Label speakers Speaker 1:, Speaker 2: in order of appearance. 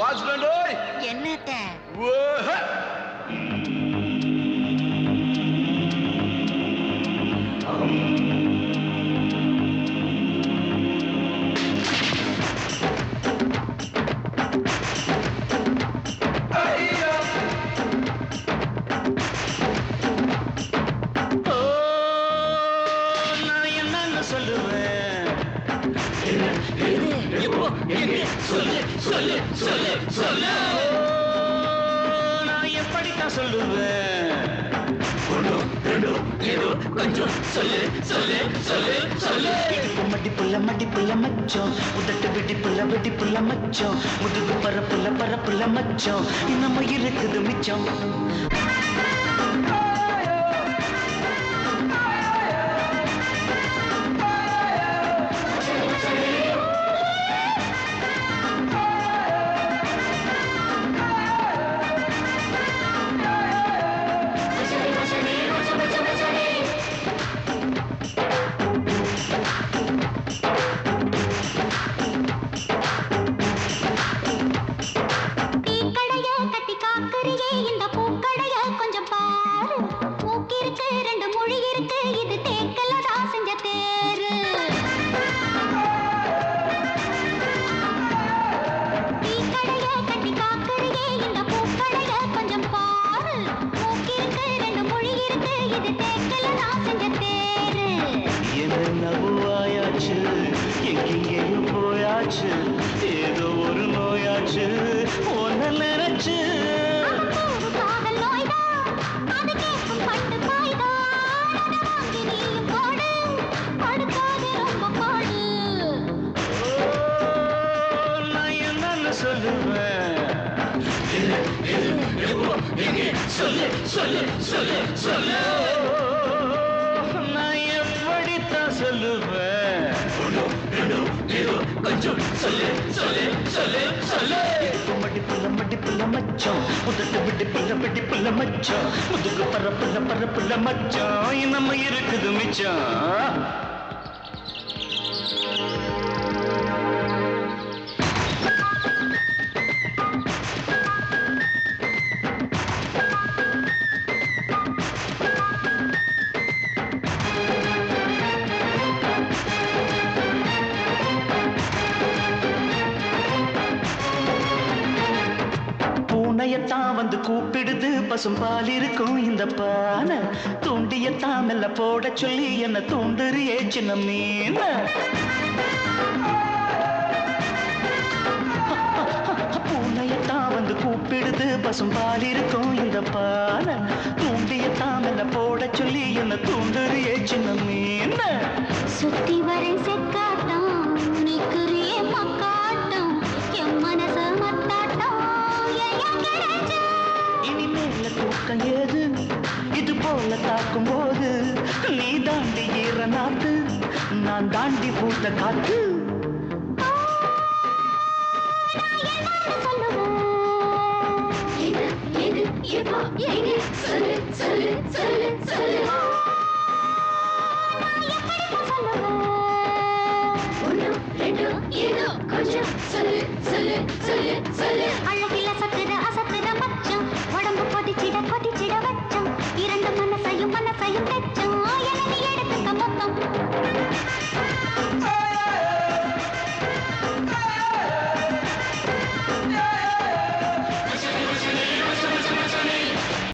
Speaker 1: Watchman ஓய்
Speaker 2: என்னத்த
Speaker 3: ஓ, எங்க? சொல்லு சொல்லு சொல்லு சொல்லு நான் எப்படித்தான் சொல்லுவேன் கொஞ்சம் சொல்லு சொல்லு சொல்லு சொல்லு
Speaker 4: இடுப்பு மடிப்புள்ள மடிப்புள்ள மச்சம் உதட்டு வெடிப்புள்ள வெடிப்புள்ள மச்சம் முதுகு பரப்புள்ள பரப்புள்ள மச்சம் இன்னமும் இருக்குது மிச்சம்
Speaker 2: இருக்கு இது தேக்கல தான் செஞ்ச தேரு
Speaker 4: என்னென்னவோ ஆயாச்சு எங்கெங்கேயோ போயாச்சு ஏதோ ஒரு நோயாச்சு நினைச்சு. நான் சொல்லுவேன்.
Speaker 3: சொல்லு சொல்லு சொல்லு சொல்லு
Speaker 4: நான் எப்படித்தான் சொல்லுவேன்?
Speaker 3: கொஞ்சம் சொல்லு சொல்லு சொல்லு சொல்லு
Speaker 4: இடுப்பு மடிப்புள்ள மடிப்புள்ள மச்சம் உதட்டு வெடிப்புள்ள புள்ள மச்சம் முதுகு பரப்புள்ள பரப்புள்ள மச்சம் நம்ம இருக்குது மிச்சம் உன்னையத்தான் வந்து கூப்பிடுது. பசும் பால் இருக்கும் இந்த பானை. தூண்டியத்தான் மெல்ல போட சொல்லி என்ன தூண்டுறியே சின்ன மீன. பூனையத்தான் வந்து கூப்பிடுது. பசும் பால் இருக்கும் இந்த பானை. தூண்டியத்தான் மெல்ல போட சொல்லி என்ன தூண்டுறியே சின்ன மீன.
Speaker 2: சுத்தி வரை செக்கா
Speaker 4: இனிமேல தூக்கம் ஏது இது போல தாக்கும் போது நீ தாண்டி ஈர நாத்து நான் தாண்டி பூத்த காத்து ஏதோ ஏதோ
Speaker 2: கொஞ்சம் சொல்லு சொல்லு சொல்லு சொல்லு. அழகில சத்துற அசத்துற பச்சம். உடம்பு கொதிச்சிட கொதிச்சிட வச்சம்.